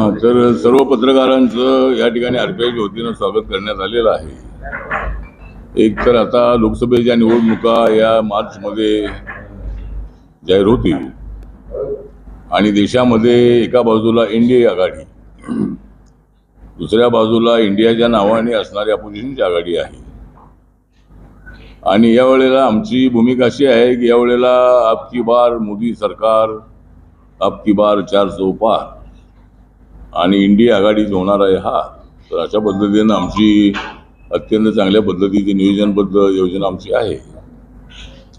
हां तर सर्व पत्रकारांचं या ठिकाणी आर पी आयच्या वतीनं स्वागत करण्यात आलेलं आहे. एक तर आता लोकसभेच्या निवडणुका या मार्चमध्ये जाहीर होतील. आणि देशामध्ये एका बाजूला एनडीए आघाडी दुसऱ्या बाजूला इंडियाच्या नावाने असणारी अपोजिशनची आघाडी आहे. आणि यावेळेला आमची भूमिका अशी आहे की यावेळेला आपकी बार मोदी सरकार आपकी बार चार सौ पार. आणि इंडिया आघाडीच होणार आहे हा. तर अशा पद्धतीनं आमची अत्यंत चांगल्या पद्धतीची नियोजनबद्ध योजना आमची आहे.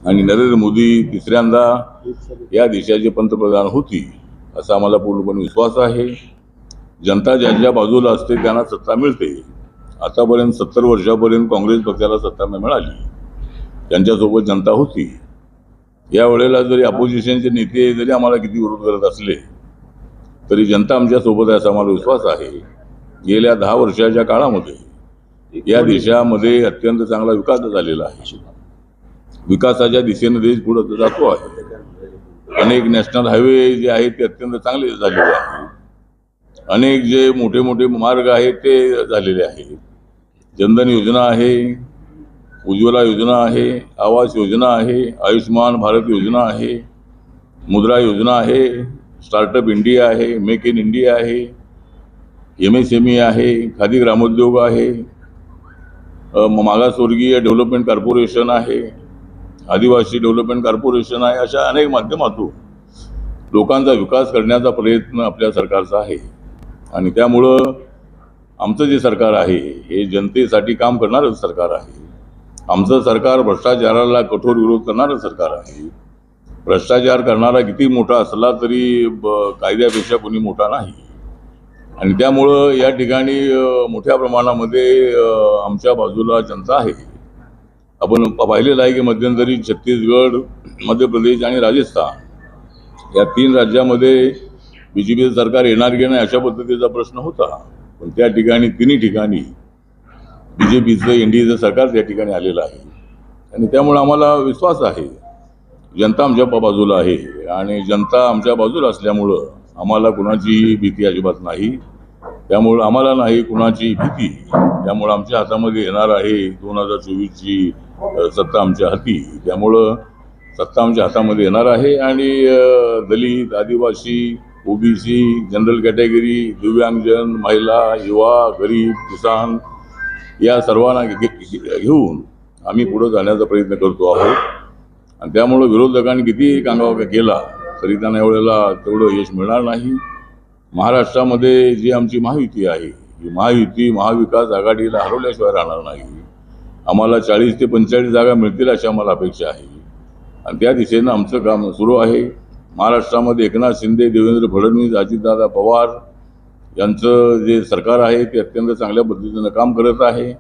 आणि नरेंद्र मोदी तिसऱ्यांदा या देशाचे पंतप्रधान होती असा आम्हाला पूर्णपणे विश्वास आहे. जनता ज्यांच्या बाजूला असते त्यांना सत्ता मिळते. आतापर्यंत सत्तर वर्षापर्यंत काँग्रेस पक्षाला सत्ता मिळाली. त्यांच्यासोबत जनता होती. या वेळेला जरी अपोजिशनचे नेते जरी आम्हाला किती विरोध करत असले तरी जनता आमच्यासोबत आहे असा आम्हाला विश्वास आहे. गेल्या दहा वर्षाच्या काळामध्ये या देशामध्ये अत्यंत चांगला विकास झालेला आहे. विकासाच्या दिशेने देश पुढे जातो आहे. अनेक नॅशनल हायवे जे आहेत ते अत्यंत चांगले झालेले आहेत. अनेक जे मोठे मोठे मार्ग आहेत ते झालेले आहेत. जनधन योजना आहे उज्ज्वला योजना आहे आवास योजना आहे आयुष्यमान भारत योजना आहे मुद्रा योजना आहे स्टार्टअप इंडिया आहे मेक इन इंडिया आहे एम एस एम ई आहे खादी ग्रामोद्योग आहे मागासवर्गीय डेव्हलपमेंट कॉर्पोरेशन आहे आदिवासी डेव्हलपमेंट कॉर्पोरेशन आहे अशा अनेक माध्यमातून लोकांचा विकास करण्याचा प्रयत्न आपल्या सरकारचा आहे. आणि त्यामुळं आमचं जे सरकार आहे हे जनतेसाठी काम करणारं सरकार आहे. आमचं सरकार भ्रष्टाचाराला कठोर विरोध करणारं सरकार आहे. भ्रष्टाचार करणारा किती मोठा असला तरी ब- कायद्यापेक्षा कोणी मोठा नाही. आणि त्यामुळं या ठिकाणी मोठ्या प्रमाणामध्ये आमच्या बाजूला जनता आहे. आपण पाहिलेलं आहे की मध्यंतरी छत्तीसगड मध्य प्रदेश आणि राजस्थान या तीन राज्यामध्ये बी जे पीचं सरकार येणार की नाही अशा पद्धतीचा प्रश्न होता. पण त्या ठिकाणी तिन्ही ठिकाणी बी जे पीचं एन डी एचं सरकार त्या ठिकाणी आलेलं आहे. आणि त्यामुळे आम्हाला विश्वास आहे. जनता आमच्या बाजूला आहे. आणि जनता आमच्या बाजूला असल्यामुळं आम्हाला कुणाची भीती अजिबात नाही. त्यामुळं आम्हाला नाही कुणाची भीती. त्यामुळं आमच्या हातामध्ये येणार आहे दोन हजार चोवीसची सत्ता आमच्या हाती. त्यामुळं सत्ता आमच्या हातामध्ये येणार आहे आणि दलित आदिवासी ओबीसी जनरल कॅटेगरी दिव्यांगजन महिला युवा गरीब किसान या सर्वांना घेऊन आम्ही पुढं जाण्याचा प्रयत्न करतो आहोत. आणि त्यामुळं विरोधकांनी कितीही कांगावा केला तरी त्यांना एवढ्याला तेवढं यश मिळणार नाही. महाराष्ट्रामध्ये जी आमची महायुती आहे ही महायुती महाविकास आघाडीला हरवल्याशिवाय राहणार नाही. आम्हाला चाळीस ते पंचेचाळीस जागा मिळतील अशी आम्हाला अपेक्षा आहे. आणि त्या दिशेनं आमचं काम सुरू आहे. महाराष्ट्रामध्ये एकनाथ शिंदे देवेंद्र फडणवीस अजितदादा पवार यांचं जे सरकार आहे ते अत्यंत चांगल्या पद्धतीनं काम करत आहे.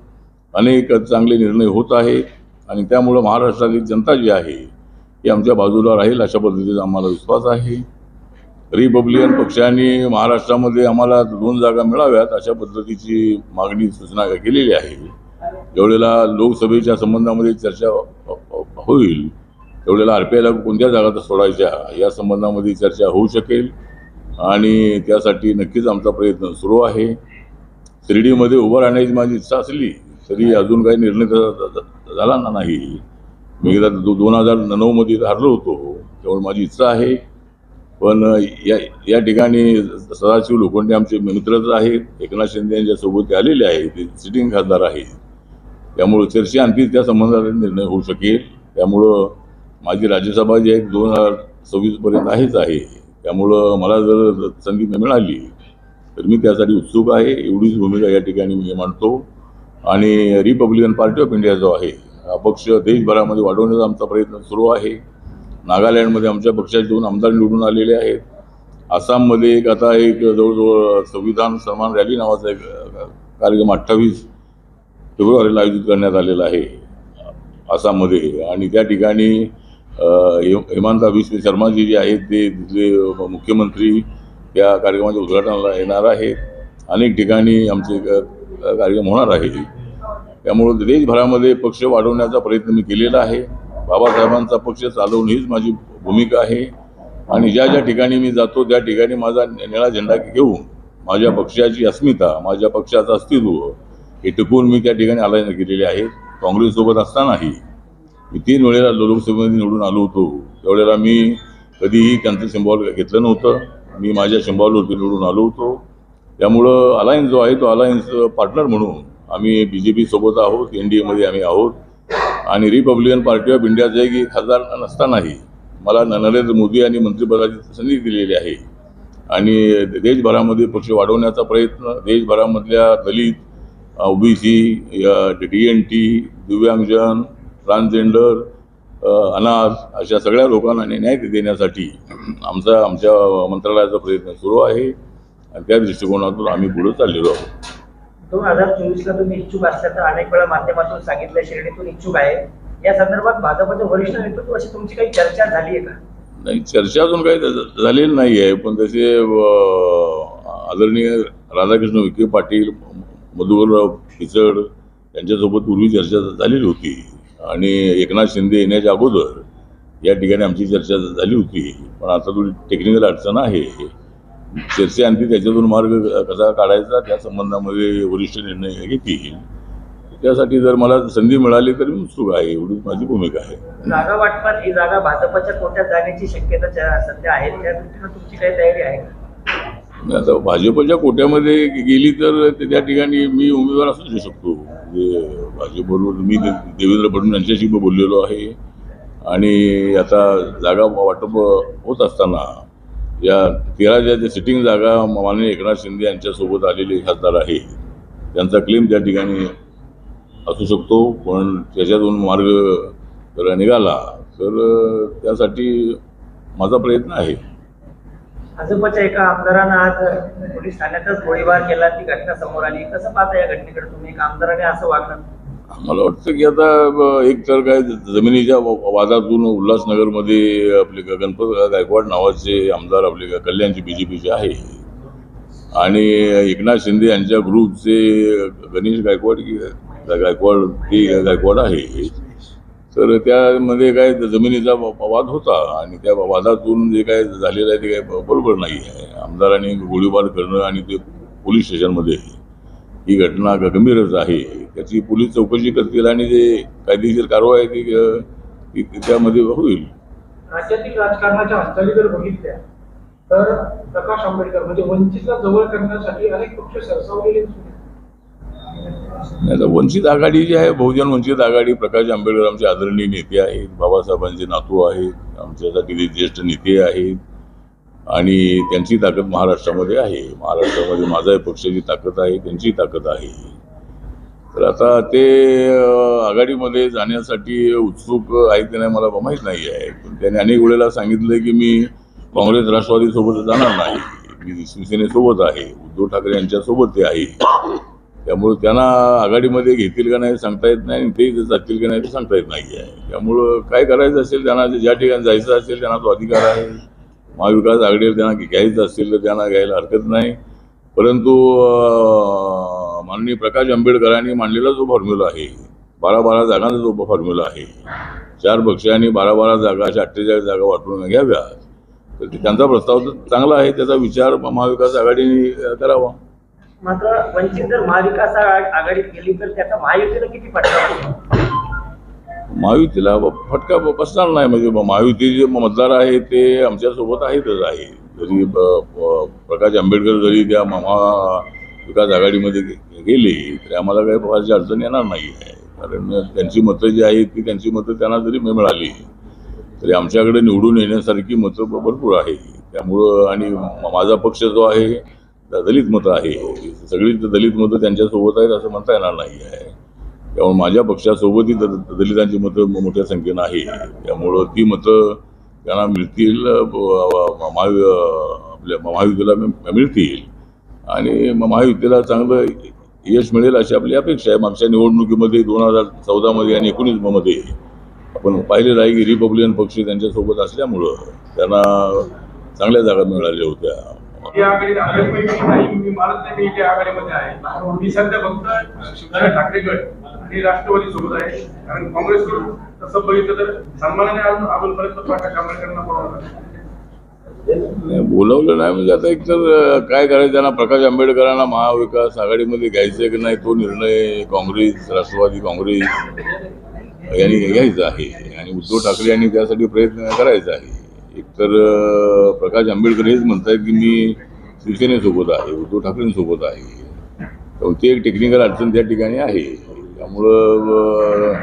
अनेक चांगले निर्णय होत आहे आणि त्यामुळं महाराष्ट्रातील जनता जी आहे ती आमच्या बाजूला राहील अशा पद्धतीचा आम्हाला विश्वास आहे. रिपब्लिकन पक्षाने महाराष्ट्रामध्ये आम्हाला दोन जागा मिळाव्यात अशा पद्धतीची मागणी सूचना केलेली आहे. जेवढेला लोकसभेच्या संबंधामध्ये चर्चा होईल त्यावेळेला आर पी आयला कोणत्या जागा सोडायच्या या संबंधामध्ये चर्चा होऊ शकेल. आणि त्यासाठी नक्कीच आमचा प्रयत्न सुरू आहे. शिर्डीमध्ये उभं राहण्याची माझी इच्छा असली तरी अजून काही निर्णय झाला ना नाही. मी एकदा दो दोन हजार नऊमध्ये हरलो होतो. त्यामुळे माझी इच्छा आहे. पण या या ठिकाणी सदाशिव लोखंडे आमचे मित्रच आहेत. एकनाथ शिंदे यांच्यासोबत ते आलेले आहेत. ते सिटिंग खासदार आहेत. त्यामुळं चर्चेअंती त्या संबंधात निर्णय होऊ शकेल. त्यामुळं माझी राज्यसभा जी आहे दोन हजार सव्वीसपर्यंत आहेच आहे. त्यामुळं मला जर संधी मिळाली तर मी त्यासाठी उत्सुक आहे. एवढीच भूमिका या ठिकाणी मी मांडतो. आणि रिपब्लिकन पार्टी ऑफ इंडिया जो आहे अपक्ष पक्ष देशभरामध्ये वाढवण्याचा आमचा प्रयत्न सुरू आहे. नागालँडमध्ये आमच्या पक्षाचे दोन आमदार निवडून आलेले आहेत. आसाममध्ये एक आता एक जवळजवळ संविधान सन्मान रॅली नावाचा एक कार्यक्रम अठ्ठावीस फेब्रुवारीला आयोजित करण्यात आलेला आहे आसाममध्ये. आणि त्या ठिकाणी हे- हेमंता विश्व शर्माजी जे आहेत ते तिथले मुख्यमंत्री या कार्यक्रमाच्या उद्घाटनाला येणार आहेत. अनेक ठिकाणी आमचे कार्यक्रम होणार आहे. त्यामुळं देशभरामध्ये पक्ष वाढवण्याचा प्रयत्न मी केलेला आहे. बाबासाहेबांचा पक्ष चालवून हीच माझी भूमिका आहे. आणि ज्या ज्या ठिकाणी मी जातो त्या ठिकाणी माझा निळा झेंडा घेऊन माझ्या पक्षाची अस्मिता माझ्या पक्षाचं अस्तित्व हे टिकून मी त्या ठिकाणी आलायन केलेले आहेत काँग्रेससोबत असतानाही मी तीन वेळेला लोकसभेमध्ये निवडून आलो होतो. त्यावेळेला मी कधीही त्यांचं शिंबावल घेतलं नव्हतं. मी माझ्या शिंबावलवरती निवडून आलो होतो. त्यामुळं अलायन्स जो आहे तो अलायन्स पार्टनर म्हणून आम्ही बी जे पीसोबत आहोत एन डी एमध्ये आम्ही आहोत. आणि रिपब्लिकन पार्टी ऑफ इंडियाचा एक खासदार नसतानाही मला नरेंद्र मोदी यांनी मंत्रिपदाची संधी दिलेली आहे. आणि देशभरामध्ये पक्ष वाढवण्याचा प्रयत्न देशभरामधल्या Dalit OBC D N T दिव्यांगजन ट्रान्सजेंडर अनाथ अशा सगळ्या लोकांना न्याय न्याय देण्यासाठी आमचा आमच्या मंत्रालयाचा प्रयत्न सुरू आहे. आणि त्या दृष्टिकोनातून आम्ही पुढे चाललेलो आहोत. दोन हजार चोवीसला तुम्ही इच्छुक असल्याचं अनेक वेळा माध्यमातून सांगितलं श्रेणीतून इच्छुक आहे. या संदर्भात भाजपच्या वरिष्ठ नेतृत्वाशी तुमची काही चर्चा झाली आहे का? नाही चर्चा अजून काही झालेली नाही आहे पण तसे आदरणीय राधाकृष्ण विखे पाटील मधुकरराव खिचड यांच्यासोबत पूर्वी चर्चा झालेली होती. आणि एकनाथ शिंदे येण्याच्या अगोदर या ठिकाणी आमची चर्चा झाली होती. पण आता थोडी टेक्निकल अडचण आहे. चर्चेअंती त्याच्यातून मार्ग कसा काढायचा त्या संबंधामध्ये वरिष्ठ निर्णय घेतील. त्यासाठी जर मला संधी मिळाली तर मी उत्सुक आहे एवढीच माझी भूमिका आहे. जागा वाटपात ही जागा भाजपच्या कोट्यात जाण्याची शक्यता सध्या आहे. त्या दृष्टीनं तुमची काही तयारी आहे आता भाजपच्या कोट्यामध्ये गेली तर ते त्या ठिकाणी मी उमेदवार असू शकतो. म्हणजे भाजपबरोबर मी देवेंद्र फडणवीस यांच्याशी बोललेलो आहे. आणि आता जागा वाटप होत असताना या तेरा ज्या ज्या सिटिंग जागा माननीय एकनाथ शिंदे यांच्यासोबत आलेले खासदार आहे. त्यांचा क्लेम त्या ठिकाणी असू शकतो पण त्याच्यातून मार्ग जर निघाला तर त्यासाठी माझा प्रयत्न आहे. भाजपच्या एका आमदारानं आज पोलीस ठाण्यातच गोळीबार केला ती घटना समोर आली. कसं पाहता या घटनेकडे तुम्ही? एक आमदाराने असं वागणं? मला वाटतं की आता एक तर काय जमिनीच्या वादातून उल्हासनगरमध्ये आपले गणपत गायकवाड नावाचे आमदार आपले कल्याणचे बी जे पीचे आहे. आणि एकनाथ शिंदे यांच्या ग्रुपचे गणेश गायकवाड की गायकवाड ते गायकवाड आहे. तर त्यामध्ये काय जमिनीचा वाद होता आणि त्या वादातून जे काय झालेलं आहे ते काय बरोबर नाही आहे आमदारांनी गोळीबार करणं आणि ते पोलीस स्टेशनमध्ये ही घटना गंभीरच आहे त्याची पोलीस चौकशी करतील आणि जे कायदेशीर कारवाई आहे ती त्यामध्ये होईल राज्यातील राजकारणाच्या हालचाली जर बघितल्या तर प्रकाश आंबेडकर म्हणजे वंचितला जवळ करण्यासाठी अनेक पक्ष सरसावलेले. नाही वंचित आघाडी जी आहे बहुजन वंचित आघाडी प्रकाश आंबेडकर आमचे आदरणीय नेते आहेत बाबासाहेबांचे नातू आहेत आमच्यासाठी ते ज्येष्ठ नेते आहेत आणि त्यांची ताकद महाराष्ट्रामध्ये आहे. महाराष्ट्रामध्ये माझा पक्षाची ताकद आहे त्यांची ताकद आहे. तर आता ते आघाडीमध्ये जाण्यासाठी उत्सुक आहेत की नाही मला माहीत नाही आहे. पण त्याने अनेक वेळेला सांगितलं की मी काँग्रेस राष्ट्रवादीसोबत जाणार नाही. मी शिवसेनेसोबत आहे उद्धव ठाकरे यांच्यासोबत ते आहे. त्यामुळं त्यांना आघाडीमध्ये घेतील का नाही सांगता येत नाही आणि ते जातील का नाही ते सांगता येत नाही आहे. त्यामुळं काय करायचं असेल त्यांना ज्या ठिकाणी जायचं असेल त्यांना तो अधिकार आहे. महाविकास आघाडीला त्यांना घ्यायचं असेल तर त्यांना घ्यायला हरकत नाही. परंतु माननीय प्रकाश आंबेडकरांनी मांडलेला जो फॉर्म्युला आहे. बारा बारा जागांचा जो फॉर्म्युला आहे. चार पक्षांनी बारा बारा जागा अशा अठ्ठेचाळीस जागा वाटून घ्याव्या तर त्यांचा प्रस्ताव तर चांगला आहे त्याचा विचार महाविकास आघाडीने करावा. मात्र वंचित जर महाविकास आघाडीत गेली तर त्याचा महायुतीला किती फटका महायुतीला फटका ब- बसणार नाही. म्हणजे महायुतीचे जे मतदार आहे ते आमच्यासोबत आहेतच आहे. जरी ब- प्रकाश आंबेडकर जरी त्या महाविकास आघाडीमध्ये गेले तरी आम्हाला काही फारशी अडचण येणार नाही आहे. कारण त्यांची मतं जी आहेत ती त्यांची मतं त्यांना जरी मिळाली तरी आमच्याकडे निवडून येण्यासारखी मतं भरपूर आहे. त्यामुळं आणि माझा पक्ष जो आहे दलित मतं आहे. सगळीच दलित मतं त्यांच्यासोबत आहेत असं म्हणता येणार नाही आहे. त्यामुळे माझ्या पक्षासोबतही द- दलितांची मतं मोठ्या संख्येनं आहे. त्यामुळं ती मतं त्यांना मिळतील महावि आपल्या महायुतीला मिळतील. आणि म- महायुतीला चांगलं यश मिळेल अशी आपली अपेक्षा आहे. मागच्या निवडणुकीमध्ये दोन हजार चौदामध्ये आणि एकोणीसमध्ये आपण पाहिलेलं आहे की रिपब्लिकन पक्ष त्यांच्यासोबत असल्यामुळं त्यांना चांगल्या जागा मिळाल्या होत्या. या आघाडी आघाडीमध्ये नाही. मी मानत नाही मी इथे आघाडीमध्ये आहे. मी सध्या फक्त शिवसेना ठाकरे गट आणि राष्ट्रवादी सोबत आहे. कारण काँग्रेस करून तसं बघितलं तर सन्मानाने अजून अजूनपर्यंत पाठा आंबेडकरांना बोलावलं बोलवलं नाही. म्हणजे आता एक तर काय करायचं? त्यांना प्रकाश आंबेडकरांना महाविकास आघाडीमध्ये घ्यायचं की नाही तो निर्णय काँग्रेस राष्ट्रवादी काँग्रेस यांनी घ्यायचा आहे. आणि उद्धव ठाकरे यांनी त्यासाठी प्रयत्न करायचा आहे. एक तर प्रकाश आंबेडकर हेच म्हणतायत की मी शिवसेनेसोबत आहे उद्धव ठाकरेंसोबत आहे. तर ती एक टेक्निकल अडचण त्या ठिकाणी आहे. त्यामुळं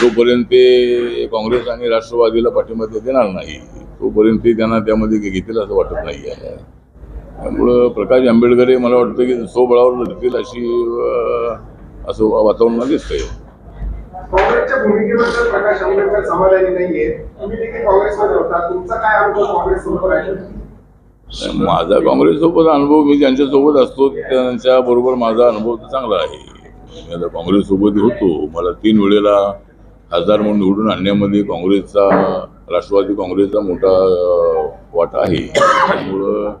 जोपर्यंत ते काँग्रेस आणि राष्ट्रवादीला पाठिंबा ते देणार नाही तोपर्यंत ते त्यांना त्यामध्ये काही घेतील असं वाटत नाही आहे. त्यामुळं प्रकाश आंबेडकर हे मला वाटतं की स्वबळावर लढतील अशी असं असं वातावरण दिसतंय. काँग्रेसच्या भूमिकेबद्दल प्रकाश आंबेडकर समाधानी नाहीये. तुम्ही देखील काँग्रेसमध्ये होता. तुमचा काय अनुभव काँग्रेस सोबत आहे माझा काँग्रेससोबत अनुभव मी त्यांच्यासोबत असतो त्यांच्या बरोबर माझा अनुभव तर चांगला आहे. मी आता काँग्रेससोबत होतो. मला तीन वेळेला खासदार म्हणून निवडून आणण्यामध्ये काँग्रेसचा राष्ट्रवादी काँग्रेसचा मोठा वाटा आहे. त्यामुळं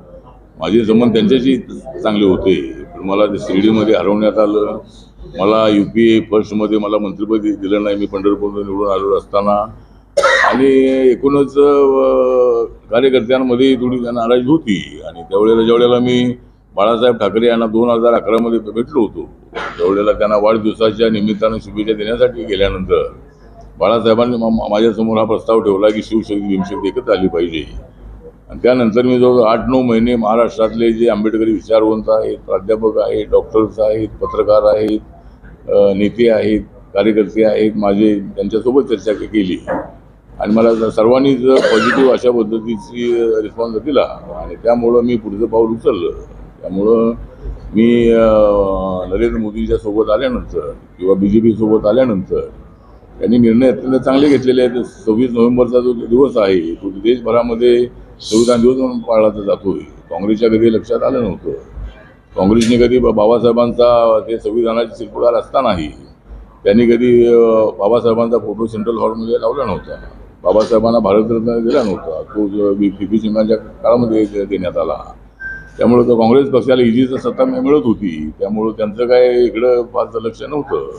माझे संबंध त्यांच्याशी चांगले होते. पण मला ते शिर्डीमध्ये हरवण्यात आलं. मला यू पी ए फर्स्टमध्ये मला मंत्रिपद दिलं नाही. मी पंढरपूरमध्ये निवडून आलो असताना. आणि एकूणच कार्यकर्त्यांमध्ये थोडी नाराजी होती. आणि त्यावेळेला ज्यावेळेला मी बाळासाहेब ठाकरे यांना दोन हजार अकरामध्ये भेटलो होतो. त्यावेळेला त्यांना वाढदिवसाच्या निमित्तानं शुभेच्छा देण्यासाठी गेल्यानंतर बाळासाहेबांनी मा- माझ्यासमोर हा प्रस्ताव ठेवला की शिवशक्ती भीमशक्ती एकत्र आली पाहिजे. आणि त्यानंतर मी जवळ आठ नऊ महिने महाराष्ट्रातले जे आंबेडकरी विचारवंत आहेत प्राध्यापक आहेत डॉक्टर्स आहेत पत्रकार आहेत नेते आहेत कार्यकर्ते आहेत माझे त्यांच्यासोबत चर्चा केली. आणि मला सर्वांनी जर पॉझिटिव्ह अशा पद्धतीची रिस्पॉन्स दिला आणि त्यामुळं मी पुढचं पाऊल उचललं. त्यामुळं मी नरेंद्र मोदींच्या सोबत आल्यानंतर किंवा बी जे पीसोबत आल्यानंतर त्यांनी निर्णय अत्यंत चांगले घेतलेले आहेत. सव्वीस नोव्हेंबरचा जो दिवस आहे तो देशभरामध्ये संविधान दिवस म्हणून पाळला जातोय. काँग्रेसच्या कधी लक्षात आलं नव्हतं. काँग्रेसने कधी बा- बाबासाहेबांचा ते संविधानाची शिल्पकार असतानाही त्यांनी कधी बाबासाहेबांचा फोटो सेंट्रल हॉलमध्ये लावला नव्हता. बाबासाहेबांना भारतरत्न दिला नव्हता. तो बी पी सिंगांच्या काळामध्ये दे- देण्यात आला. त्यामुळं तर काँग्रेस पक्षाला इजीचं सत्ता मिळत होती त्यामुळं त्यांचं काय इकडं फारसं लक्ष नव्हतं.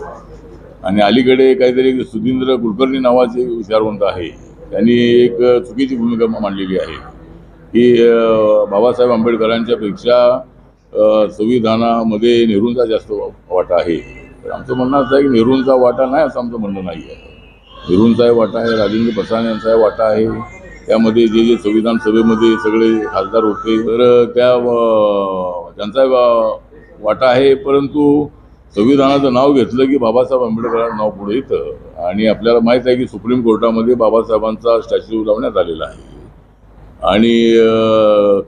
आणि अलीकडे काहीतरी सुधींद्र कुलकर्णी नावाचे विचारवंत आहे. त्यांनी एक चुकीची भूमिका मांडलेली आहे. की बाबासाहेब आंबेडकरांच्या पेक्षा संविधानामध्ये नेहरूंचा जास्त वाटा आहे. तर आमचं म्हणणं असं आहे की नेहरूंचा वाटा नाही असं आमचं म्हणणं नाही आहे नेहरूंचाही वाटा आहे राजेंद्र प्रसाद यांचाही वाटा आहे. त्यामध्ये जे जे संविधान सभेमध्ये सगळे खासदार होते. तर त्या त्यांचा वाटा आहे परंतु संविधानाचं नाव घेतलं की बाबासाहेब आंबेडकरांचं नाव पुढे येतं. आणि आपल्याला माहीत आहे की सुप्रीम कोर्टामध्ये बाबासाहेबांचा स्टॅच्यू लावण्यात आलेला आहे. आणि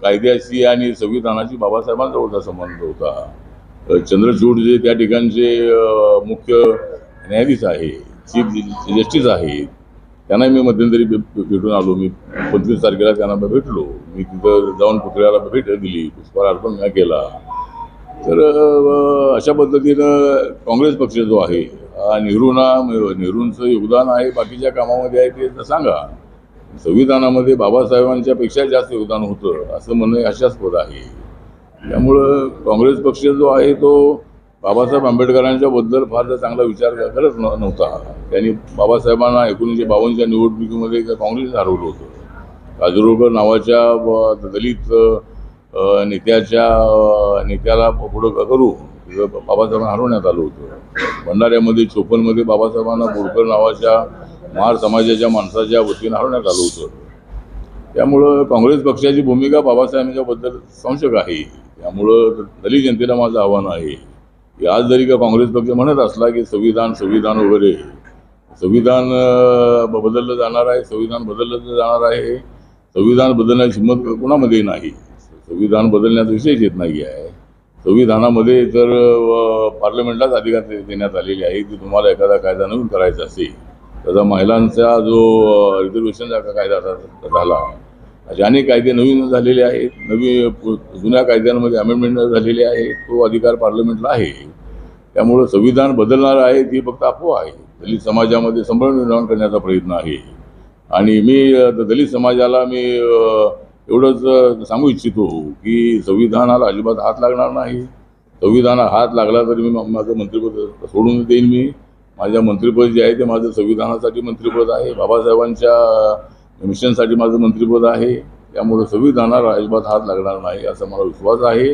कायद्याशी आणि संविधानाशी बाबासाहेबांचा होता संबंध होता. चंद्रचूड जे त्या ठिकाणचे मुख्य न्यायाधीश आहे चीफ जस्टिस आहेत त्यांना मी मध्यंतरी भेटून आलो. मी पंचवीस तारखेला त्यांना भेटलो. मी तिथं जाऊन पुतळ्याला भेट दिली पुष्पहार अर्पण न केला. तर अशा पद्धतीनं काँग्रेस पक्ष जो आहे नेहरूंना नेहरूंचं योगदान आहे बाकीच्या कामामध्ये आहे ते सांगा. संविधानामध्ये बाबासाहेबांच्या पेक्षा जास्त योगदान होतं असं म्हणणं आशास्पद आहे. त्यामुळं काँग्रेस पक्ष जो आहे तो बाबासाहेब आंबेडकरांच्या बद्दल फार चांगला विचार करत न- नव्हता. त्यांनी बाबासाहेबांना एकोणीसशे बावन्नच्या निवडणुकीमध्ये काँग्रेस हरवलं होतं. काजूरकर नावाच्या दलित नेत्याच्या नेत्याला पुढं करून तिथं बाबासाहेबांना हरवण्यात आलं होतं. भंडाऱ्यामध्ये चोपनमध्ये बाबासाहेबांना बोरकर नावाच्या मार समाजाच्या माणसाच्या वतीनं हरवण्यात आलं होतं. त्यामुळं काँग्रेस पक्षाची भूमिका बाबासाहेबांच्याबद्दल संशक आहे. त्यामुळं दलित जनतेला माझं आव्हान आहे. की आज जरी का काँग्रेस पक्ष म्हणत असला की संविधान संविधान वगैरे. संविधान ब- बदललं जाणार आहे संविधान बदललं जाणार आहे. संविधान बदलण्याची हिंमत कोणामध्ये नाही. संविधान बदलण्याचा विषयच येत नाही आहे. संविधानामध्ये तर पार्लमेंटलाच अधिकार दे- देण्यात आलेले आहे की तुम्हाला एखादा कायदा नवीन करायचा असेल त्याचा महिलांचा जो रिझर्वेशनचा कायदा झाला असे अनेक कायदे नवीन झालेले आहेत. नवीन पु- जुन्या कायद्यांमध्ये अमेंडमेंट झालेले आहे. तो अधिकार पार्लमेंटला आहे. त्यामुळं संविधान बदलणार आहे ती फक्त अफवा आहे. दलित समाजामध्ये संभ्रम निर्माण करण्याचा प्रयत्न आहे. आणि मी दलित समाजाला मी एवढंच सांगू इच्छितो की संविधानाला अजिबात हात लागणार नाही. संविधानाला हात लागला तरी मी माझं मंत्रिपद सोडून देईन मी. माझ्या मंत्रिपद जे आहे ते माझं संविधानासाठी मंत्रिपद आहे. बाबासाहेबांच्या मिशनसाठी माझं मंत्रिपद आहे. त्यामुळे संविधानाला अजिबात हात लागणार नाही असा मला विश्वास आहे.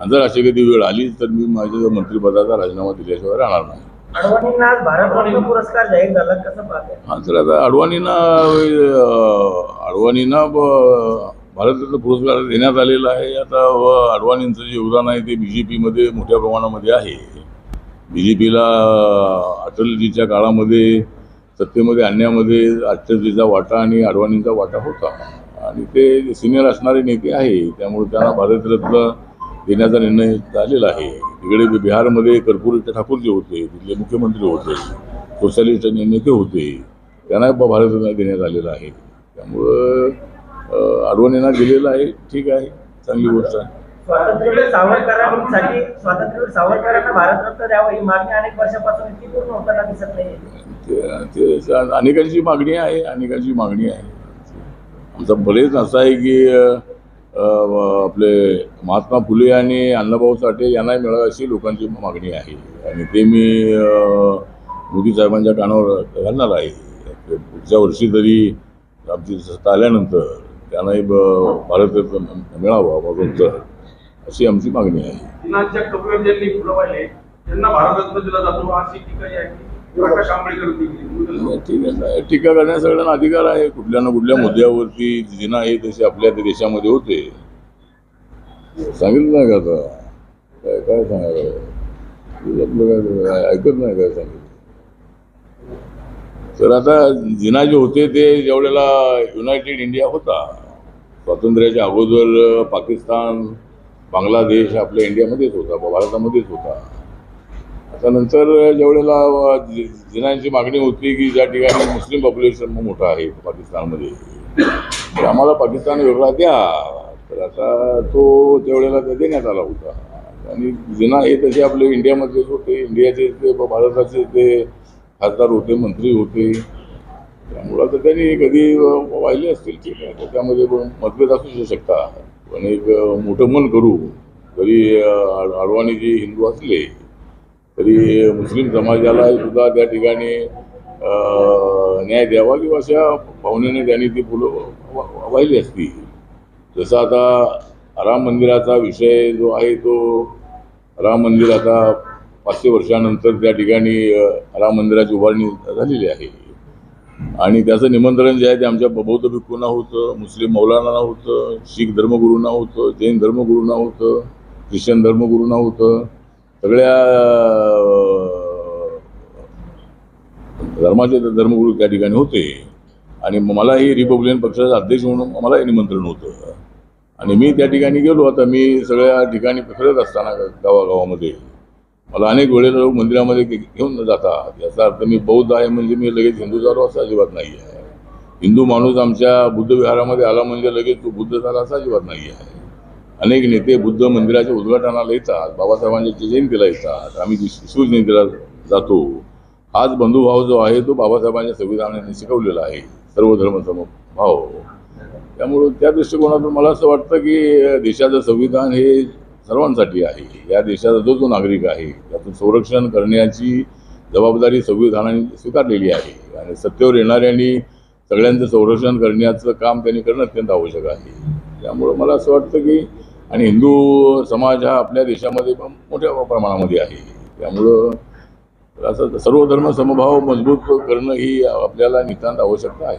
आणि जर अशी कधी वेळ आली तर मी माझ्या मंत्रिपदाचा राजीनामा दिल्याशिवाय राहणार नाही. पुरस्कार जाहीर झाला हा तर आता अडवाणींना अडवाणींना भारतरत्न पुरस्कार देण्यात आलेला आहे. आता अडवाणींचं जे योगदान आहे ते बी जे पीमध्ये मोठ्या प्रमाणामध्ये आहे. बी जे पीला अटलजीच्या काळामध्ये सत्तेमध्ये आणण्यामध्ये अटलजीचा वाटा आणि अडवाणींचा वाटा होता. आणि ते सिनियर असणारे नेते आहे त्यामुळे त्यांना भारतरत्न देण्याचा निर्णय झालेला आहे. तिकडे बिहारमध्ये कर्पूरचे ठाकूरजी होते तिथले मुख्यमंत्री होते सोशलिस्ट नेते होते त्यांना भारतरत्न देण्यात आलेला आहे. त्यामुळं अडवाणींना दिलेलं आहे ठीक आहे चांगली गोष्ट आहे. स्वातंत्र्यवीर सावरकरांसाठी स्वातंत्र्यवीर सावरकरांना भारतरत्न द्यावं ही मागणी अनेक वर्षापासून इतकी पूर्ण होताना दिसत नाही अनेकांची मागणी आहे अनेकांची मागणी आहे. आमचा बरेच असा आहे की आपले महात्मा फुले आणि अण्णाभाऊ साठे यांनाही मिळावं अशी लोकांची मागणी आहे. आणि ते मी मोदी साहेबांच्या कानावर घालणार आहे. पुढच्या वर्षी तरी आमची सत्ता आल्यानंतर त्यांनाही ब- भारतरत्न मिळावा बरोबर अशी आमची मागणी आहे. त्यांना भारतरत्न दिला जातो अशी टीका जी आहे ती प्रकाश आंबेडकर यांनी केली. नाही, ठीक आहे नाही, टीका करण्याचा सगळ्यांना अधिकार आहे. कुठल्या ना कुठल्या मुद्द्यावरती जिना आहे तसे आपल्या देशामध्ये होते. सांगितलं नाही का आता? काय काय सांगायला आपलं काय ऐकत नाही काय सांगितलं? तर आता जिना जे होते ते ज्यावेळेला युनायटेड इंडिया होता स्वातंत्र्याच्या अगोदर पाकिस्तान बांगलादेश आपल्या इंडियामध्येच होता भारतामध्येच होता. आता नंतर ज्यावेळेला जि- जिनांची मागणी होती की ज्या ठिकाणी मुस्लिम पॉप्युलेशन मोठं आहे पाकिस्तानमध्ये तर आम्हाला पाकिस्तान वेगळा द्या. तर आता तो त्यावेळेला ते देण्यात आला होता. आणि जिना हे तसे आपले इंडियामध्येच होते इंडियाचे ते भारताचे ते खासदार होते मंत्री होते. त्यामुळं आता त्यांनी कधी वाहिले असतील ठीक आहे त्याच्यामध्ये पण मतभेद असू शकतात. पण एक मोठं मन करू. तरी अडवाणी जे हिंदू असले तरी मुस्लिम समाजाला सुद्धा त्या ठिकाणी न्याय द्यावा किंवा अशा भावनेने त्यांनी ती फुलं वा- वाहिली असती. जसं आता राम मंदिराचा विषय जो आहे तो राम मंदिर आता पाचशे वर्षानंतर त्या ठिकाणी राम मंदिराची उभारणी झालेली आहे. आणि त्याचं निमंत्रण जे आहे ते आमच्या बौद्ध भिक्खूंना होतं मुस्लिम मौलाना होतं शीख धर्मगुरूंना होतं जैन धर्मगुरूंना होतं ख्रिश्चन धर्मगुरूंना होतं. सगळ्या धर्माचे धर्मगुरू त्या ठिकाणी होते. आणि मलाही रिपब्लिकन पक्षाचा अध्यक्ष म्हणून मलाही निमंत्रण होतं. आणि मी त्या ठिकाणी गेलो. आता मी सगळ्या ठिकाणी फिरत असताना गावागावामध्ये मला अनेक वेळेला लोक मंदिरामध्ये घेऊन जातात याचा अर्थ मी बौद्ध आहे म्हणजे मी लगेच हिंदू झालो असं अजिबात नाही आहे हिंदू माणूस आमच्या बुद्ध विहारामध्ये आला म्हणजे लगेच तो बुद्ध झाला असं अजिबात नाही आहे अनेक नेते बुद्ध मंदिराच्या उद्घाटनाला येतात बाबासाहेबांच्या जयंतीला येतात आम्ही जी- शिवजयंतीला जातो हाच बंधुभाव जो आहे तो बाबासाहेबांच्या संविधानाने शिकवलेला आहे सर्व धर्म समभाव त्यामुळं त्या दृष्टिकोनातून मला असं वाटतं की देशाचं संविधान हे सर्वांसाठी आहे. या देशाचा जो जो नागरिक आहे त्याचं संरक्षण करण्याची जबाबदारी संविधानाने स्वीकारलेली आहे. आणि सत्तेवर येणाऱ्यांनी सगळ्यांचं संरक्षण करण्याचं काम त्यांनी करणं अत्यंत आवश्यक आहे. त्यामुळं मला असं वाटतं की आणि हिंदू समाज हा आपल्या देशामध्ये पण मोठ्या प्रमाणामध्ये आहे. त्यामुळं असं सर्व धर्म समभाव मजबूत करणं ही आपल्याला नितांत आवश्यकता आहे.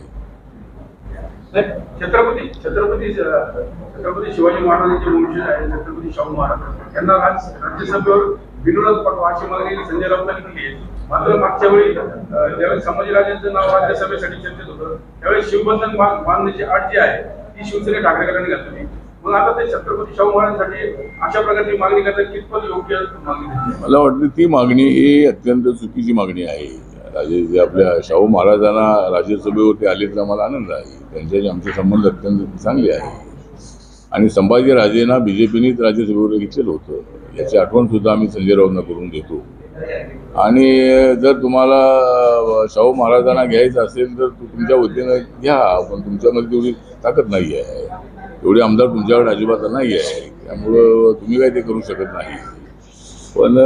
छत्रपती छत्रपती छत्रपती शिवाजी महाराजांचे वंशज आहे छत्रपती शाहू महाराज यांना आज राज्यसभेवर विनोद पाठवा अशी मागणी संजय राऊतांनी केली आहे. मात्र मागच्या वेळी ज्यावेळेस ज्यावेळी संभाजीराजांचं नाव राज्यसभेसाठी चर्चेत होतं त्यावेळी शिवबंधन बांधण्याची अट जी आहे ती शिवसेने ठाकरेकरांनी घातली मग आता ते छत्रपती शाहू महाराजांसाठी अशा प्रकारची मागणी करतात कितपत योग्य मागणी मला वाटतं ती मागणी ही अत्यंत चुकीची मागणी आहे. राजे जे आपल्या शाहू महाराजांना राजसभेवरती आले तर आम्हाला आनंद आहे. त्यांच्याशी आमचे संबंध अत्यंत चांगले आहे. आणि संभाजी राजेंना बी जे पीनेच राज्यसभेवर घेतलेलं होतं. याची आठवण सुद्धा आम्ही संजय करून देतो. आणि जर तुम्हाला शाहू महाराजांना घ्यायचं असेल तर तुमच्या वतीनं घ्या पण तुमच्यामध्ये तेवढी ताकद नाही आहे एवढे आमदार तुमच्याकडे अजिबात नाही आहे त्यामुळं तुम्ही काही ते करू शकत नाही. पण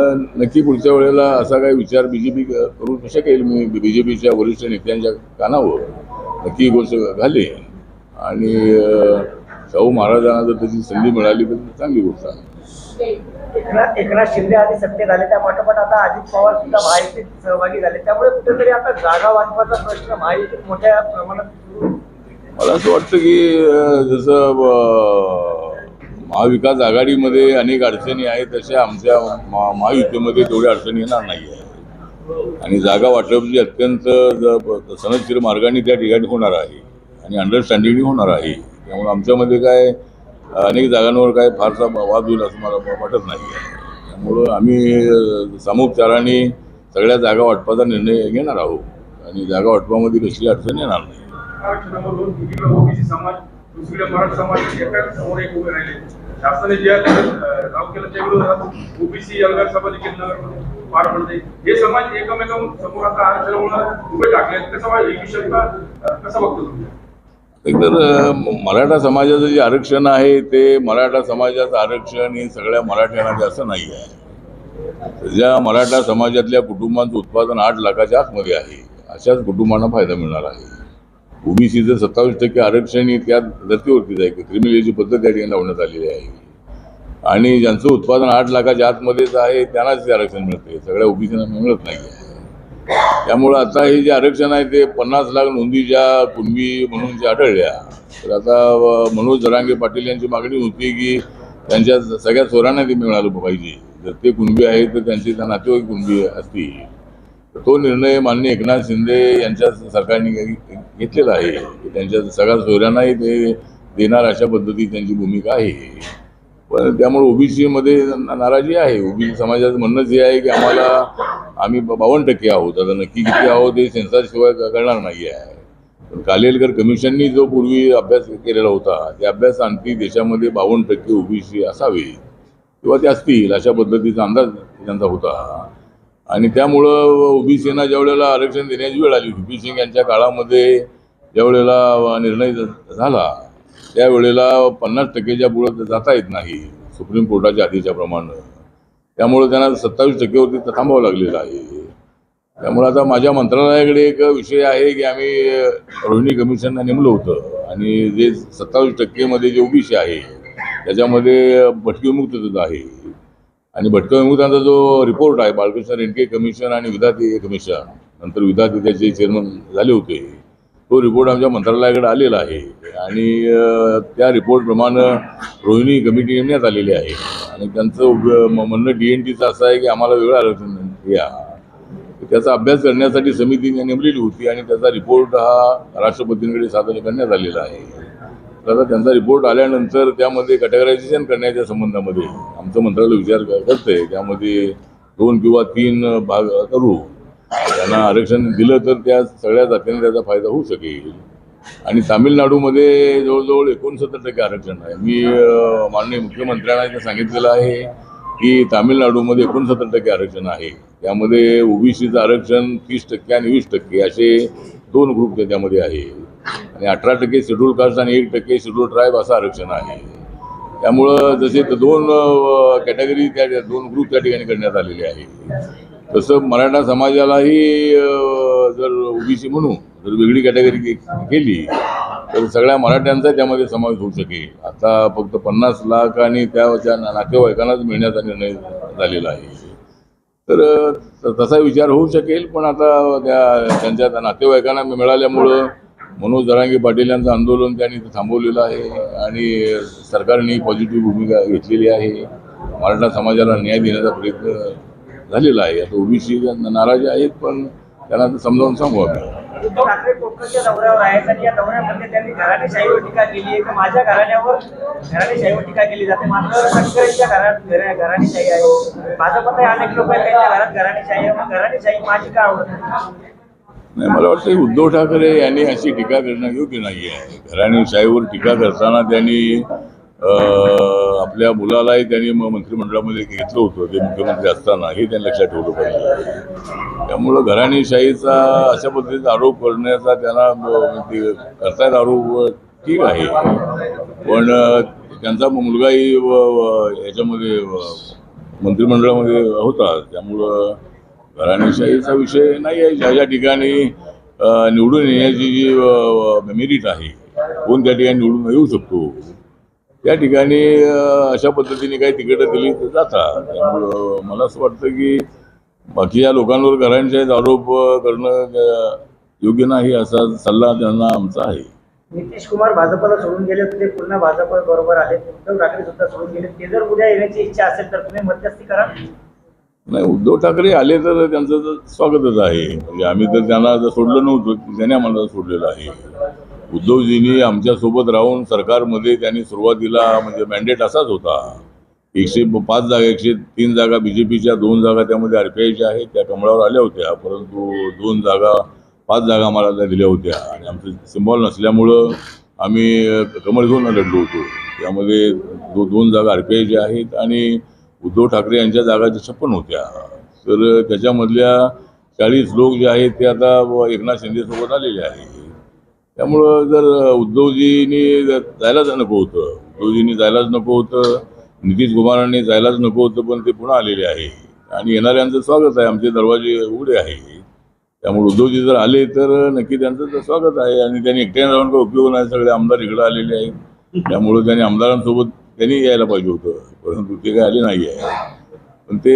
नक्की पुढच्या वेळेला असा काही विचार बी जे पी करू शकेल. मी बी जे पीच्या वरिष्ठ नेत्यांच्या कानावर नक्की गोष्ट घालेन. आणि शाहू महाराजांना जर त्याची संधी मिळाली तर चांगली गोष्ट आहे. एकनाथ एकनाथ शिंदे आधी सत्तेत आले त्या पाठोपाठ आता अजित पवार सुद्धा महायुतीत सहभागी झाले. त्यामुळे कुठेतरी आता जागा वाटपाचा प्रश्न महायुतीत मोठ्या प्रमाणात. मला असं वाटतं की जसं महाविकास आघाडीमध्ये अनेक अडचणी आहेत तशा आमच्या महा- महायुतीमध्ये तेवढ्या अडचणी येणार नाही आहे आणि जागा वाटपची अत्यंत सनदशीर मार्गाने त्या ठिकाणी होणार आहे आणि अंडरस्टँडिंग होणार आहे. त्यामुळे आमच्यामध्ये काय अनेक जागांवर काय फारसा वाद होईल असं मला वाटत नाही आहे त्यामुळं आम्ही अं, सामोपचाराने सगळ्या जागा वाटपाचा निर्णय घेणार आहोत. आणि जागा वाटपामध्ये कसली अडचण येणार नाही. आरक्षणामधून दुसरीकडे मराठा समाज एका समोर एक उभे राहिले. शासनाने ज्या अं, राव केलं त्या विरोधात ओबीसी अलगार समाज देखील पार पडते हे समाज एकमेकांसमोर आता आरक्षणामुळे उभे टाकले ते समाज एकू शकता कसं बघतो तुम्ही? एकतर मराठा समाजाचं जे आरक्षण आहे ते मराठा समाजाचं आरक्षण हे सगळ्या मराठ्यांना द्यायचं नाही आहे. ज्या मराठा समाजातल्या कुटुंबांचं उत्पादन आठ लाखाच्या आतमध्ये आहे अशाच कुटुंबांना फायदा मिळणार आहे. ओबीसीचं सत्तावीस टक्के आरक्षण हे त्या धर्तीवरतीच आहे क्रिमिनलची पद्धत त्या ठिकाणी लावण्यात आलेली आहे. आणि ज्यांचं उत्पादन आठ लाखाच्या आतमध्येच आहे त्यांनाच ते आरक्षण मिळते सगळ्या ओबीसीना मिळत नाही आहे त्यामुळं आता हे जे आरक्षण आहे ते पन्नास लाख नोंदीच्या कुणबी म्हणून जे आढळल्या. तर आता मनोज जरांगे पाटील यांची मागणी होती की त्यांच्या सगळ्या चोरांना ते मिळालं पाहिजे. जर ते कुणबी आहेत तर त्यांचे त्या नातेवाईक कुणबी असतील. तो निर्णय माननीय एकनाथ शिंदे यांच्या सरकारने घेतलेला आहे. त्यांच्या सगळ्या सोयऱ्यांनाही ते देणार अशा पद्धती त्यांची भूमिका आहे. पण त्यामुळे ओबीसीमध्ये नाराजी आहे. ओबीसी समाजाचं म्हणणंच हे आहे की आम्हाला आम्ही बावन्न टक्के आहोत. आता नक्की किती आहोत हे सेन्सारशिवाय कळणार नाही आहे. पण कालेलकर कमिशननी जो पूर्वी अभ्यास केलेला होता त्या आणखी देशामध्ये बावन्न टक्के ओबीसी असावे किंवा ते असतील अशा पद्धतीचा अंदाज त्यांचा होता. आणि त्यामुळं ओबीसींना ज्या वेळेला आरक्षण देण्याची वेळ आली व्ही सिंग यांच्या काळामध्ये ज्या वेळेला निर्णय झाला त्यावेळेला पन्नास टक्केच्या पुढं जाता येत नाही सुप्रीम कोर्टाच्या आदेशाप्रमाणे त्यामुळे त्यांना सत्तावीस टक्केवरती थांबावं लागलेलं आहे. त्यामुळे आता माझ्या मंत्रालयाकडे एक विषय आहे की आम्ही रोहिणी कमिशनला नेमलं होतं आणि जे सत्तावीस टक्केमध्ये जे ओबीसी आहे त्याच्यामध्ये भटकी आहे. आणि भटकळ विमुक्तांचा जो रिपोर्ट आहे बाळकृष्ण रेणके कमिशन आणि विधाती कमिशन नंतर विधाती त्याचे चेअरमन झाले होते तो रिपोर्ट आमच्या मंत्रालयाकडे आलेला आहे. आणि त्या रिपोर्टप्रमाणे रोहिणी कमिटी नेमण्यात आलेली आहे. आणि त्यांचं म्हणणं डी एन टीचं असं आहे की आम्हाला वेगळं आरक्षण द्या. त्याचा अभ्यास करण्यासाठी समितीने नेमलेली होती आणि त्याचा रिपोर्ट हा राष्ट्रपतींकडे सादर करण्यात आलेला आहे. तर त्यांचा रिपोर्ट आल्यानंतर त्यामध्ये कॅटेगरायझेशन करण्याच्या संबंधामध्ये आमचं मंत्रालय विचार करते त्यामध्ये दोन किंवा तीन भाग करू. त्यांना आरक्षण दिलं तर त्या सगळ्या जातीने त्याचा फायदा होऊ शकेल. आणि तामिळनाडूमध्ये जवळजवळ एकोणसत्तर टक्के आरक्षण आहे. मी माननीय मुख्यमंत्र्यांना इथं सांगितलेलं आहे की तामिळनाडूमध्ये एकोणसत्तर टक्के आरक्षण आहे. त्यामध्ये ओबीसीचं आरक्षण तीस टक्के आणि वीस टक्के असे दोन ग्रुप त्याच्यामध्ये आहे. आणि अठरा टक्के शेड्यूल कास्ट आणि एक टक्के शेड्यूल ट्राईब असं आरक्षण आहे. त्यामुळं जसे दोन कॅटेगरी त्या दोन ग्रुप त्या ठिकाणी करण्यात आलेले आहे. तसं मराठा समाजालाही जर ओबीसी म्हणू जर वेगळी कॅटेगरी केली तर सगळ्या मराठ्यांचा त्यामध्ये समावेश होऊ शकेल. आता फक्त पन्नास लाख आणि त्याच्या नातेवाईकांनाच मिळण्याचा निर्णय झालेला आहे. तर तसा विचार होऊ शकेल पण आता त्या त्यांच्या नातेवाईकांना मिळाल्यामुळं मनोज जरांगे पाटील यांचं आंदोलन त्यांनी थांबवलेलं आहे आणि सरकारने पॉझिटिव्ह भूमिका घेतलेली आहे. मराठा समाजाला न्याय देण्याचा प्रयत्न झालेला आहे. आता ओबीसी नाराज आहेत पण त्यांना ते समजावून सांगू आम्ही. ठाकरे कोकणच्या दौऱ्यावर आहेत आणि या दौऱ्यामध्ये त्यांनी घराणेशाहीवर टीका केली आहे. माझ्या घराण्यावर घराणेशाहीवर टीका केली जाते. मात्र घरात घराणेशाही आहे. भाजपमध्ये अनेक लोक आहेत त्यांच्या घरात घराणेशाही आहे. मग घराणेशाही माझी का आवडत नाही? मला वाटतं उद्धव ठाकरे यांनी अशी टीका करणं योग्य नाही आहे घराणेशाहीवर टीका करताना त्यांनी आपल्या मुलालाही त्यांनी म- मंत्रिमंडळामध्ये घेतलं होतं ते मुख्यमंत्री असताना. हे त्यांनी लक्षात ठेवलं पाहिजे. त्यामुळं घराणेशाहीचा अशा पद्धतीचा आरोप करण्याचा त्यांना करता येत करतायत आरोप ठीक आहे. पण त्यांचा मुलगाही याच्यामध्ये मंत्रिमंडळामध्ये होता. त्यामुळं घराणेशाहीचा विषय नाही आहे. ज्या ज्या ठिकाणी निवडून येण्याची जी मेरिट आहे कोण त्या ठिकाणी निवडून येऊ शकतो? त्या ठिकाणी अशा पद्धतीने काही तिकीटं दिली तर जातात. त्यामुळं मला असं वाटतं की बाकी या लोकांवर घरांचे आरोप करणं योग्य नाही असा सल्ला त्यांना आमचा आहे. नितीश कुमार भाजपला सोडून गेले होते. ते पुन्हा भाजप बरोबर आहेत. उद्धव ठाकरे सुद्धा सोडून गेले. ते जर उद्या येण्याची इच्छा असेल तर तुम्ही मध्यस्थी करा. नाही उद्धव ठाकरे आले तर त्यांचं तर स्वागतच आहे. म्हणजे आम्ही तर त्यांना जर सोडलं नव्हतं त्याने आम्हाला सोडलेलं आहे. उद्धवजींनी आमच्यासोबत राहून सरकारमध्ये त्यांनी सुरुवातीला म्हणजे मॅन्डेट असाच होता. एकशे पाच जागा एकशे तीन जागा बी जे पीच्या दोन जागा त्यामध्ये आर पी आयच्या आहेत त्या कमळावर आल्या होत्या. परंतु दोन जागा पाच जागा आम्हाला त्या दिल्या होत्या. आणि आमचं सिम्बॉल नसल्यामुळं आम्ही कमळ घेऊन लढलो होतो. त्यामध्ये दो दोन जागा आर पी आयच्या आहेत आणि उद्धव ठाकरे यांच्या जागा ज्या छप्पन होत्या. तर त्याच्यामधल्या चाळीस लोक जे आहेत ते आता एकनाथ शिंदेसोबत आलेले आहेत. त्यामुळं जर उद्धवजींनी जायलाच नको होतं उद्धवजींनी जायलाच नको होतं नितीश कुमारांनी जायलाच नको होतं पण ते पुन्हा आलेले आहे आणि येणाऱ्यांचं स्वागत आहे आमचे दरवाजे उघडे आहे त्यामुळे उद्धवजी जर आले तर नक्की त्यांचं तर स्वागत आहे. आणि त्यांनी एकट्याने राहून काही उपयोग नाही सगळे आमदार इकडे आलेले आहेत. त्यामुळे त्यांनी आमदारांसोबत त्यांनी यायला पाहिजे होतं. परंतु ते काही आले नाही आहे पण ते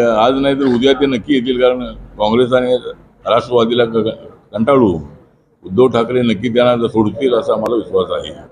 आज नाही तर उद्या ते नक्की येतील कारण काँग्रेस आणि राष्ट्रवादीला क- कंटाळू. उद्धव ठाकरे नक्की त्यांना सोडतील असा मला विश्वास आहे.